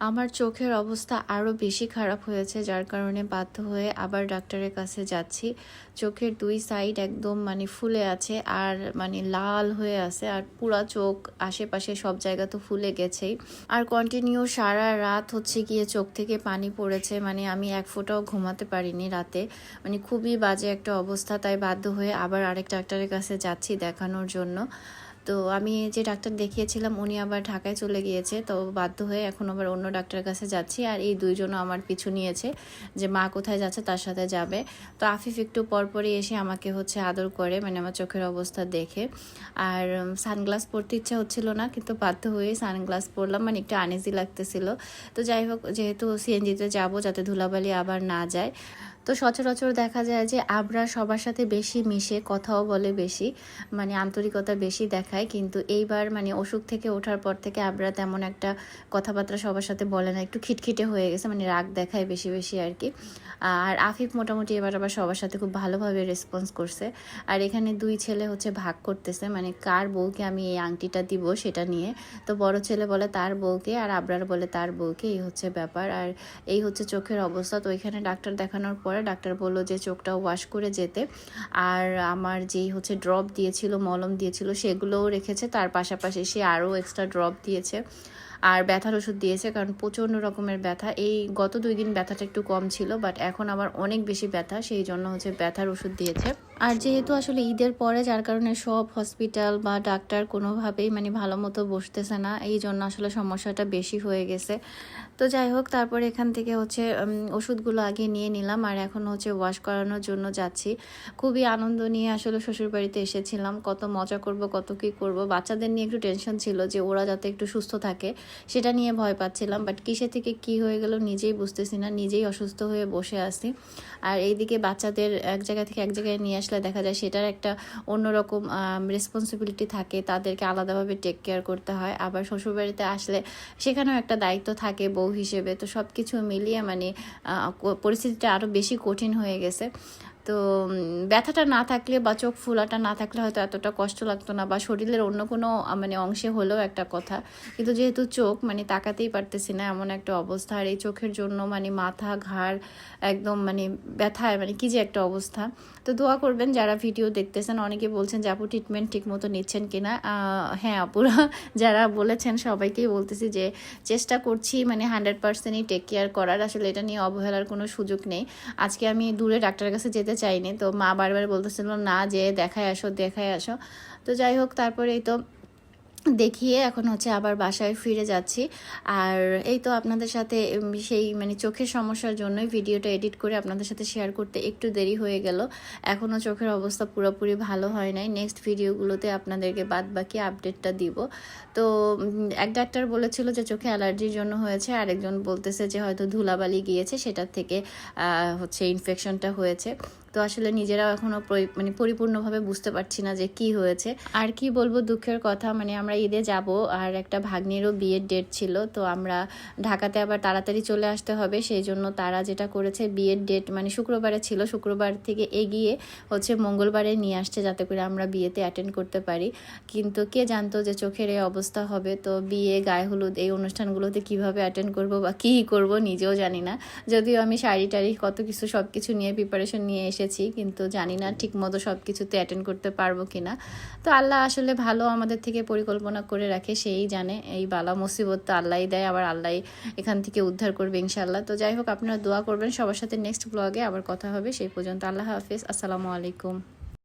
আমার চোখের অবস্থা আরও বেশি খারাপ হয়েছে, যার কারণে বাধ্য হয়ে আবার ডাক্তারের কাছে যাচ্ছি। চোখের দুই সাইড একদম মানে ফুলে আছে আর মানে লাল হয়ে আছে আর পুরা চোখ, আশেপাশে সব জায়গা তো ফুলে গেছেই। আর কন্টিনিউ সারা রাত হচ্ছে গিয়ে চোখ থেকে পানি পড়েছে মানে আমি এক ফোঁটাও ঘুমাতে পারিনি রাতে। মানে খুবই বাজে একটা অবস্থা, তাই বাধ্য হয়ে আবার আরেক ডাক্তারের কাছে যাচ্ছি দেখানোর জন্য। তো আমি যে ডাক্তার দেখিয়েছিলাম, উনি আবার ঢাকায় চলে গিয়েছে। তো বাধ্য হয়ে এখন আবার অন্য ডাক্তারের কাছে যাচ্ছি আর এই দুইজনও আমার পিছু নিয়েছে যে মা কোথায় যাচ্ছে তার সাথে যাবে। তো আফিফ একটু পরপরই এসে আমাকে হচ্ছে আদর করে মানে আমার চোখের অবস্থা দেখে। আর সানগ্লাস পরতে ইচ্ছা হচ্ছিল না, কিন্তু বাধ্য হয়ে সানগ্লাস পরলাম মানে একটু আনেজি লাগতেছিল। তো যাই হোক, যেহেতু সিএনজিতে যাব যাতে ধুলাবালি আবার না যায় তো সচরাচর দেখা যায় যে আবরা সবার সাথে বেশি মিশে, কথাও বলে বেশি মানে আন্তরিকতা বেশি দেখায়। কিন্তু এইবার মানে অসুখ থেকে ওঠার পর থেকে আবরা তেমন একটা কথাবার্তা সবার সাথে বলে না, একটু খিটখিটে হয়ে গেছে মানে রাগ দেখায় বেশি বেশি আর কি। আর আফিফ মোটামুটি এবার আবার সবার সাথে খুব ভালোভাবে রেসপন্স করছে। আর এখানে দুই ছেলে হচ্ছে ভাগ করতেছে মানে কার বউকে আমি এই আংটিটা দিব সেটা নিয়ে। তো বড় ছেলে বলে তার বউকে আর আবরার বলে তার বউকে, এই হচ্ছে ব্যাপার। আর এই হচ্ছে চোখের অবস্থা। তো ওইখানে ডাক্তার দেখানোর পরে ডাক্তার বলল যে চোখটা ওয়াশ করে যেতে। আর আমার যেই হচ্ছে ড্রপ দিয়েছিল, মলম দিয়েছিল, সেগুলোও রেখেছে। তার পাশাপাশি সে আরও এক্সট্রা ড্রপ দিয়েছে। আর ব্যথার ওষুধ দিয়েছে, কারণ প্রচণ্ড রকমের ব্যথা। এই গত দুই দিন ব্যথাটা একটু কম ছিল বাট এখন আবার অনেক বেশি ব্যথা, সেই জন্য হচ্ছে ব্যথার ওষুধ দিয়েছে। আর যেহেতু আসলে ঈদের পরে যার কারণে সব হসপিটাল বা ডাক্তার কোনোভাবেই মানে ভালো মতো বসতেছে না, এই জন্য আসলে সমস্যাটা বেশি হয়ে গেছে। তো যাই হোক, তারপরে এখান থেকে হচ্ছে ওষুধগুলো আগে নিয়ে নিলাম আর এখন হচ্ছে ওয়াশ করানোর জন্য যাচ্ছি। খুবই আনন্দ নিয়ে আসলে শ্বশুরবাড়িতে এসেছিলাম, কত মজা করব, কত কী করব। বাচ্চাদের নিয়ে একটু টেনশন ছিল যে ওরা যাতে একটু সুস্থ থাকে। সেটা নিয়ে ভয় পাচ্ছিলাম বাট কিসে থেকে কি হয়ে গেল নিজেই বুঝতেছি না, নিজেই অসুস্থ হয়ে বসে আছি। আর এইদিকে বাচ্চাদের এক জায়গা থেকে এক জায়গায় নিয়ে আসলে দেখা যায় সেটার একটা অন্যরকম রেসপন্সিবিলিটি থাকে, তাদেরকে আলাদাভাবে টেক কেয়ার করতে হয়। আবার শ্বশুরবাড়িতে আসলে সেখানেও একটা দায়িত্ব থাকে বউ হিসেবে। তো সব কিছু মিলিয়ে মানে পরিস্থিতিটা আরও বেশি কঠিন হয়ে গেছে। তো ব্যথাটা না থাকলে বা চোখ ফুলাটা না থাকলে হয়তো এতটা কষ্ট লাগতো না বা শরীরের অন্য কোনো মানে অংশে হলেও একটা কথা। কিন্তু যেহেতু চোখ মানে তাকাতেই পারতেছি না এমন একটা অবস্থা। আর এই চোখের জন্য মানে মাথা, ঘাড় একদম মানে ব্যথায় মানে কি যে একটা অবস্থা। তো দোয়া করবেন যারা ভিডিও দেখতেছেন, অনেকে বলছেন যে, আপু ট্রিটমেন্ট ঠিক মতো নিচ্ছেন কিনা হ্যাঁ আপুরা যারা বলেছেন, সবাইকেই বলতেছি যে, চেষ্টা করছি মানে হান্ড্রেড পার্সেন্টই টেক কেয়ার করার। আসলে এটা নিয়ে অবহেলার কোনো সুযোগ নেই। আজকে আমি দূরে ডাক্তারের কাছে যেতে চাইনি। তো মা বারবার বলতেছিল, না যে, দেখায় আসো দেখায় আসো। তো যাই হোক, তারপরেই তো দেখিয়ে এখন হচ্ছে আবার বাসায় ফিরে যাচ্ছি। আর এই তো আপনাদের সাথে সেই মানে চোখের সমস্যার জন্যই ভিডিওটা এডিট করে আপনাদের সাথে শেয়ার করতে একটু দেরি হয়ে গেল। এখনও চোখের অবস্থা পুরোপুরি ভালো হয় নাই। নেক্সট ভিডিওগুলোতে আপনাদেরকে বাদ বাকি আপডেটটা দিব। তো এক ডাক্তার বলেছিল যে, চোখে অ্যালার্জির জন্য হয়েছে। আরেকজন বলতেছে যে, হয়তো ধুলাবালি গিয়েছে, সেটার থেকে হচ্ছে ইনফেকশনটা হয়েছে। তো আসলে নিজেরাও এখনও মানে পরিপূর্ণভাবে বুঝতে পারছি না যে কি হয়েছে। আর কি বলব দুঃখের কথা মানে আমরা ঈদে যাব আর একটা ভাগ্নিরও বিয়ের ডেট ছিল, তো আমরা ঢাকাতে আবার তাড়াতাড়ি চলে আসতে হবে। সেই জন্য তারা যেটা করেছে, বিয়ের ডেট মানে শুক্রবারে ছিল, শুক্রবার থেকে এগিয়ে হচ্ছে মঙ্গলবারে নিয়ে আসছে যাতে করে আমরা বিয়েতে অ্যাটেন্ড করতে পারি। কিন্তু কে জানতো যে চোখের এই অবস্থা হবে? তো বিয়ে, গায়ে হলুদ এই অনুষ্ঠানগুলোতে কীভাবে অ্যাটেন্ড করব বা কী করব নিজেও জানি না। যদিও আমি শাড়ি টাড়ি কত কিছু সব কিছু নিয়ে প্রিপারেশন নিয়ে এসেছি কিন্তু জানি না ঠিক মতো সব কিছুতে অ্যাটেন্ড করতে পারব কি না তো আল্লাহ আসলে ভালো আমাদের থেকে পরিকল্পনা করে রাখে, সেই জানে। এই বালা মুসিবত তো আল্লাহ দেয়, আবার আল্লাহ এখান থেকে উদ্ধার করবে ইনশাল্লাহ তো যাই হোক, আপনারা দোয়া করবেন। সবার সাথে নেক্সট ব্লগে আবার কথা হবে, সেই পর্যন্ত আল্লাহ হাফিজ। আসসালামু আলাইকুম।